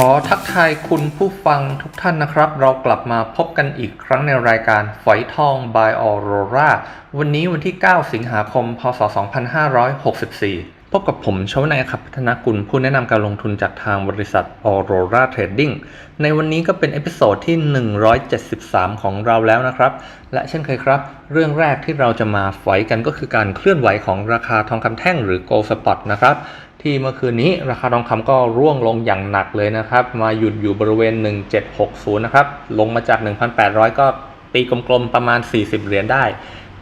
ขอทักทายคุณผู้ฟังทุกท่านนะครับ เรากลับมาพบกันอีกครั้งในรายการฝอยทอง by Aurora วันนี้วันที่ 9 สิงหาคม พศ 2564 พบกับผมชวนายครับพัฒนากุลผู้แนะนำการลงทุนจากทางบริษัท Aurora Trading ในวันนี้ก็เป็นเอพิโซดที่ 173 ของเราแล้วนะครับ และเช่นเคยครับ เรื่องแรกที่เราจะมาฝอยกันก็คือการเคลื่อนไหวของราคาทองคำแท่งหรือ Gold Spot นะครับ ที่เมื่อคืนนี้ราคาทองคำก็ร่วงลงอย่างหนักเลยนะครับ มาหยุดอยู่บริเวณ 1760 นะครับ ลงมาจาก 1,800 ก็ตีกลมๆประมาณ 40 เหรียญได้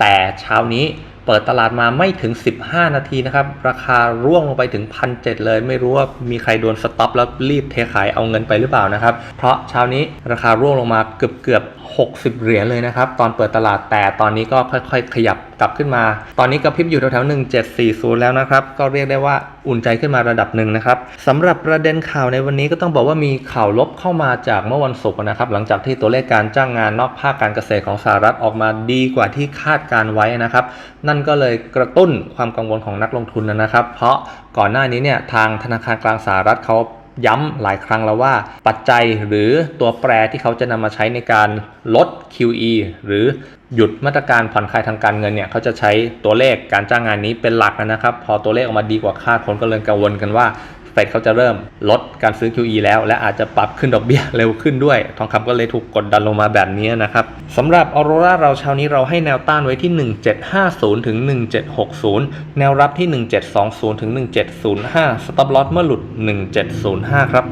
แต่เช้านี้ เปิดตลาดมาไม่ถึง 15 นาทีนะครับ ราคาร่วงลงไปถึง1,700เลย ไม่รู้ว่ามีใครโดนสต็อปแล้วรีบเทขายเอาเงินไปหรือเปล่านะครับ เพราะเช้านี้ราคาร่วงลงมาเกือบเกือบ60 เหรียญเลยนะครับ ตอนเปิดตลาดแต่ตอนนี้ก็ค่อยๆ ขยับกลับขึ้นมา ตอนนี้กระพริบอยู่แถวๆ1740 แล้วนะครับ ก็เรียกได้ว่าอุ่นใจขึ้นมาระดับหนึ่งนะครับสำหรับประเด็นข่าวในวันนี้ก็ต้องบอกว่ามีข่าวลบเข้ามาจากเมื่อวันศุกร์นะครับ หลังจากที่ตัวเลขการจ้างงานนอกภาคการเกษตรของสหรัฐออกมาดีกว่าที่คาดการไว้นะครับ นั่นก็เลยกระตุ้นความกังวลของนักลงทุนนะครับ เพราะก่อนหน้านี้เนี่ยทางธนาคารกลางสหรัฐเขาย้ำหลายครั้งแล้วว่าปัจจัยหรือตัวแปรที่เขาจะนำมาใช้ในการลด QE หรือหยุดมาตรการผ่อนคลายทางการเงินเนี่ยเขาจะใช้ตัวเลขการจ้างงานนี้เป็นหลักนะครับ พอตัวเลขออกมาดีกว่าคาดคนก็เลยกังวลกันว่า เฟดเขาจะเริ่มลดการซื้อ QE แล้ว และอาจจะปรับขึ้นดอกเบี้ยเร็วขึ้นด้วย ทองคำก็เลยถูกกดดันลงมาแบบนี้นะครับสำหรับออโรราเราเช้านี้เราให้แนวต้านไว้ที่ 1750 ถึง 1760 แนวรับที่ 1720 ถึง 1705 สต็อปลอสเมื่อหลุด 1705 ครับ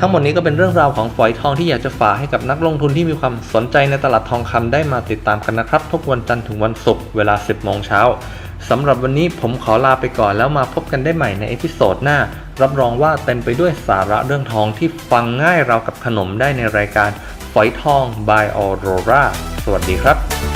ทั้งหมดนี้ก็เป็นเรื่องราวของฝอยทองที่อยากจะฝากให้กับนักลงทุนที่มีความสนใจในตลาดทองคำได้มาติดตามกันนะครับ ทุกวันจันทร์ถึงวันศุกร์เวลา 10 โมงเช้า สำหรับวันนี้ผมขอลาไปก่อนแล้วมาพบกันได้ใหม่ในเอพิโซดหน้า รับรองว่าเต็มไปด้วยสาระเรื่องทองที่ฟังง่ายราวกับขนมได้ในรายการฝอยทอง by Aurora สวัสดีครับ